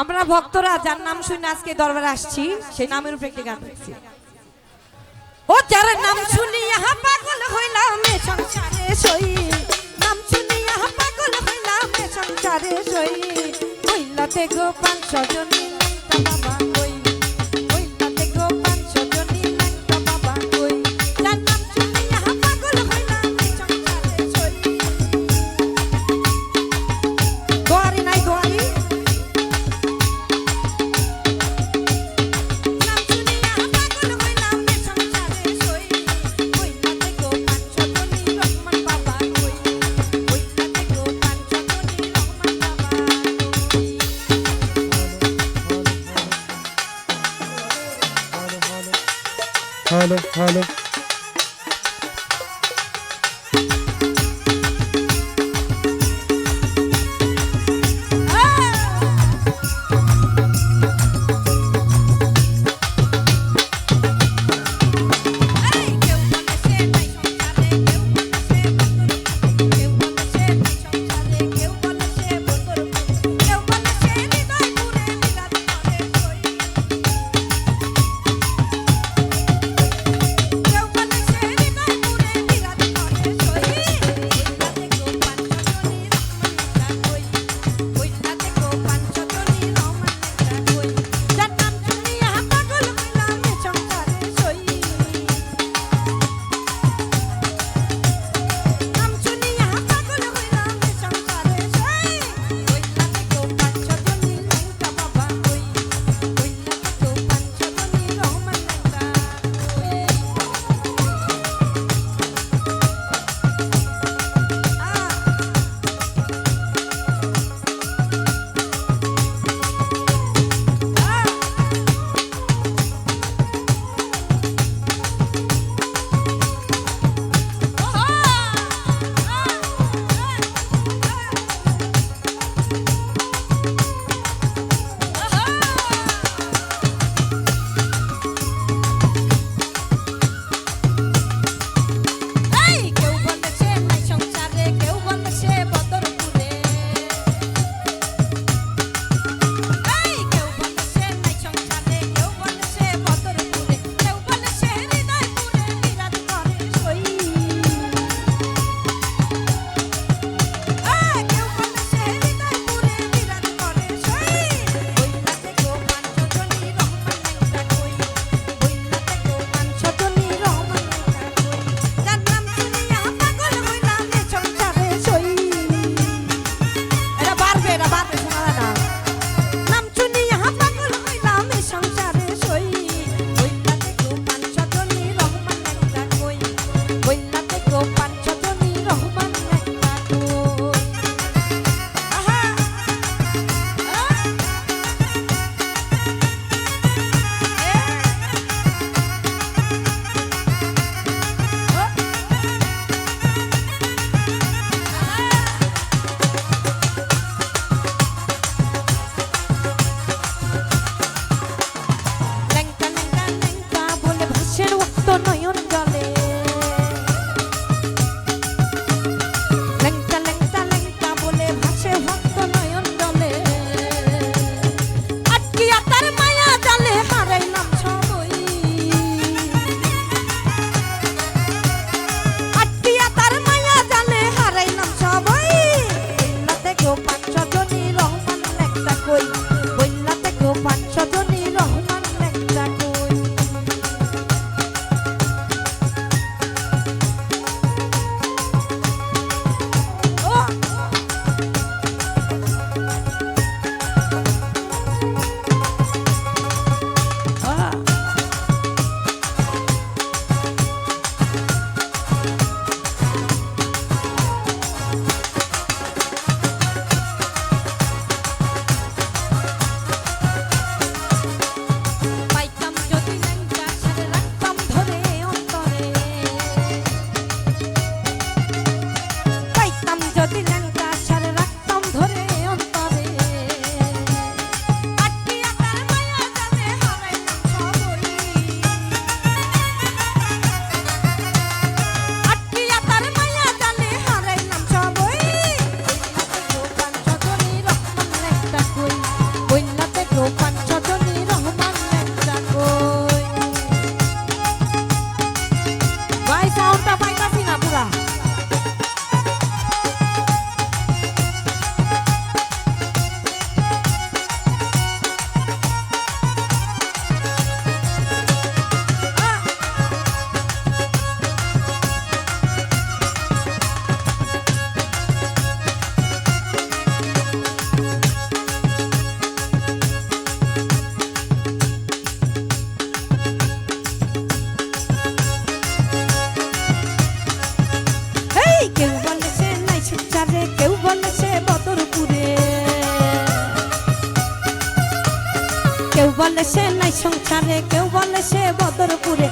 আমরা ভক্তরা যার নাম শুনে আজকে দরবারে আসছি, সেই নামের উপরে একটি গান দেখছি ও, যার নাম শুনিয়া পাগল হইলাম সংসারে সই। নাম শুনিয়া পাগল হইলাম সংসারে সই। হইলাতে গো পাঁচ জনী নামটা বাবা jalo, jalo. যারে কেউ বলে সে বদরপুরে। কেউ বলে সে নাই সংসারে কেউ বলে সে বদরপুরে।